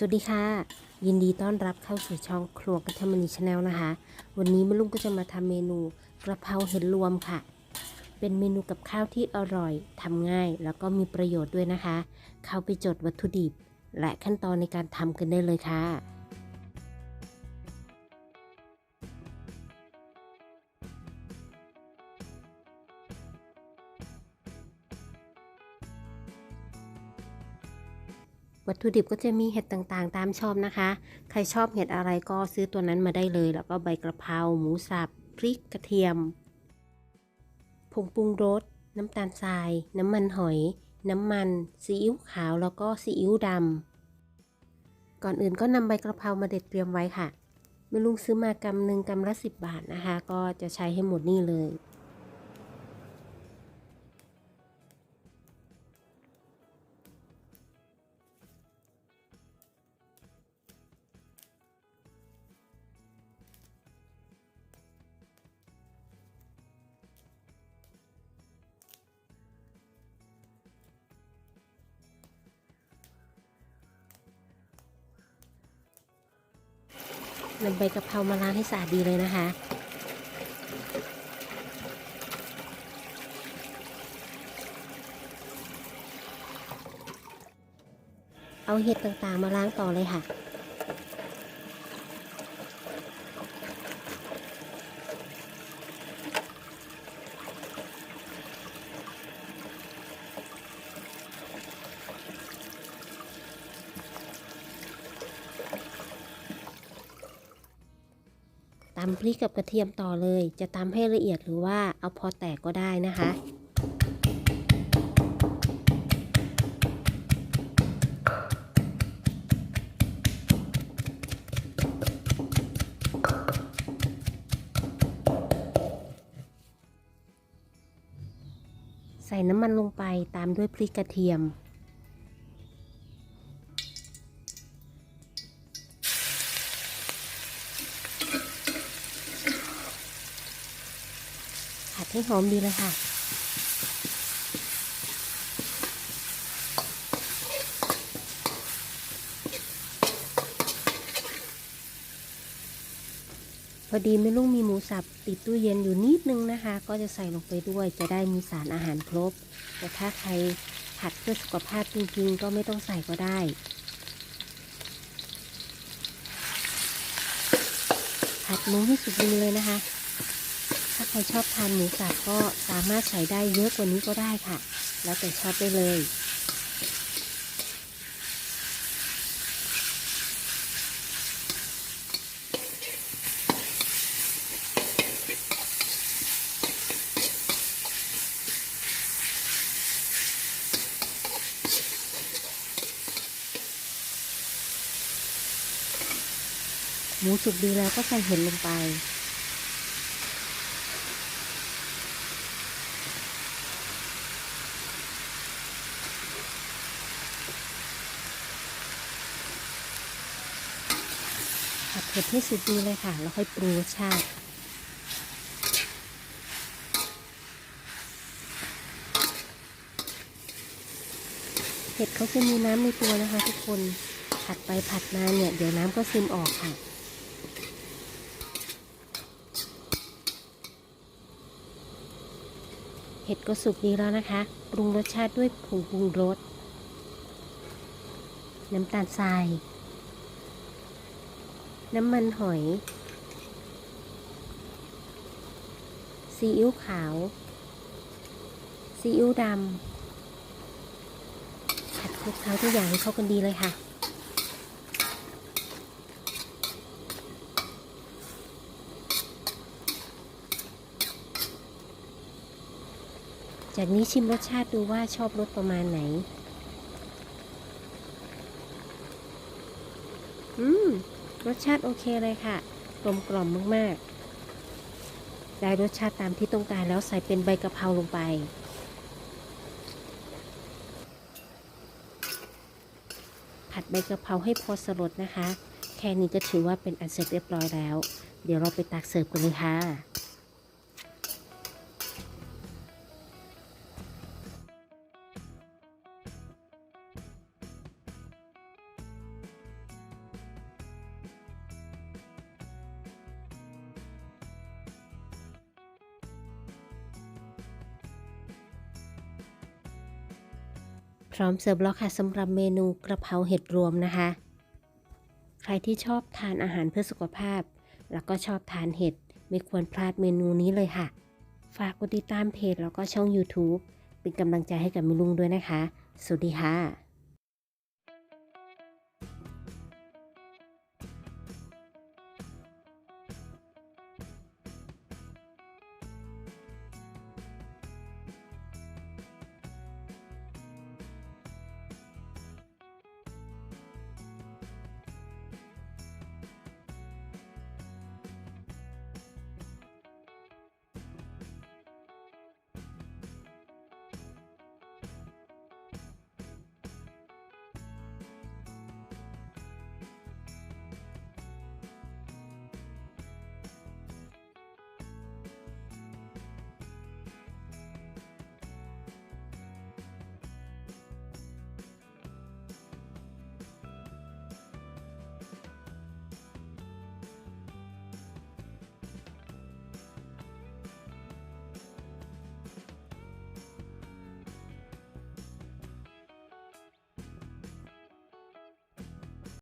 สวัสดีค่ะ ยินดีต้อนรับเข้าสู่ช่องครัวกัทมณีชาแนลนะคะ วันนี้แม่ลุงก็จะมาทำเมนูกระเพราเห็ดรวมค่ะ เป็นเมนูกับข้าวที่อร่อยทำง่ายแล้วก็มีประโยชน์ด้วยนะคะ เข้าไปจดวัตถุดิบ และขั้นตอนในการทำกันได้เลยค่ะ วัตถุดิบก็จะมีเห็ดต่างๆ ตามชอบนะคะ ใครชอบเห็ดอะไรก็ซื้อตัวนั้นมาได้เลย แล้วก็ใบกระเพราหมูสับพริกกระเทียม ผงปรุงรส น้ำตาลทราย น้ำมันหอย น้ำมัน ซีอิ๊วขาว แล้วก็ซีอิ๊วดำ ก่อนอื่นก็นำใบกระเพรามาเด็ดเตรียมไว้ค่ะแม่ลุงซื้อมากำหนึ่งกำละสิบบาทนะคะ ก็จะใช้ให้หมดนี่เลย นำใบกะเพรามาล้างให้สะอาดดีเลยนะคะ เอาเห็ดต่างๆมาล้างต่อเลยค่ะ ตำพริกกับกระเทียมต่อเลย จะตำให้ละเอียดหรือว่าเอาพอแตกก็ได้นะคะใส่น้ำมันลงไปตามด้วยพริกกระเทียม ให้หอมดีเลยค่ะ พอดีแม่ลุงมีหมูสับติดตู้เย็นอยู่นิดนึงนะคะ ก็จะใส่ลงไปด้วยจะได้มีสารอาหารครบ แต่ถ้าใครผัดเพื่อสุขภาพจริงๆ ก็ไม่ต้องใส่ก็ได้ผัดหมูให้สุกดีเลยนะคะ ถ้าใครชอบทานหมูสับก็สามารถใส่ได้เยอะกว่านี้ก็ได้ค่ะ แล้วแต่ชอบได้เลยหมูสุกดีแล้วก็ใส่เห็ดลงไป ผัดเผ็ดให้สุดดีเลยค่ะ แล้วค่อยปรุงรสชาติเห็ดเขาจะมีน้ำในตัวนะคะ ทุกคนผัดไปผัดมาเนี่ย เดี๋ยวน้ำก็ซึมออกค่ะเห็ดก็สุกดีแล้วนะคะ ปรุงรสชาติด้วยผงปรุงรส น้ำตาลทราย น้ำมันหอย ซีอิ๊วขาว ซีอิ๊วดำผัดคลุกเคล้าทุกอย่างให้เข้ากันดีเลยค่ะ จากนี้ชิมรสชาติดูว่าชอบรสประมาณไหน อืม รสชาติโอเคเลยค่ะ กลมกล่อมมากๆ ได้รสชาติตามที่ต้องการแล้วใส่เป็นใบกะเพราลงไป ผัดใบกะเพราให้พอสลดนะคะ แค่นี้ก็ถือว่าเป็นอันเสร็จเรียบร้อยแล้ว เดี๋ยวเราไปตักเสิร์ฟกันเลยค่ะ ร้อมเสิร์ฟแล้วค่ะสำหรับเมนูกระเพราเห็ดรวมนะคะ ใครที่ชอบทานอาหารเพื่อสุขภาพ แล้วก็ชอบทานเห็ดไม่ควรพลาดเมนูนี้เลยค่ะ ฝากกดติดตามเพจแล้วก็ช่อง YouTube เป็นกำลังใจให้กับมิลุงด้วยนะคะ สวัสดีค่ะ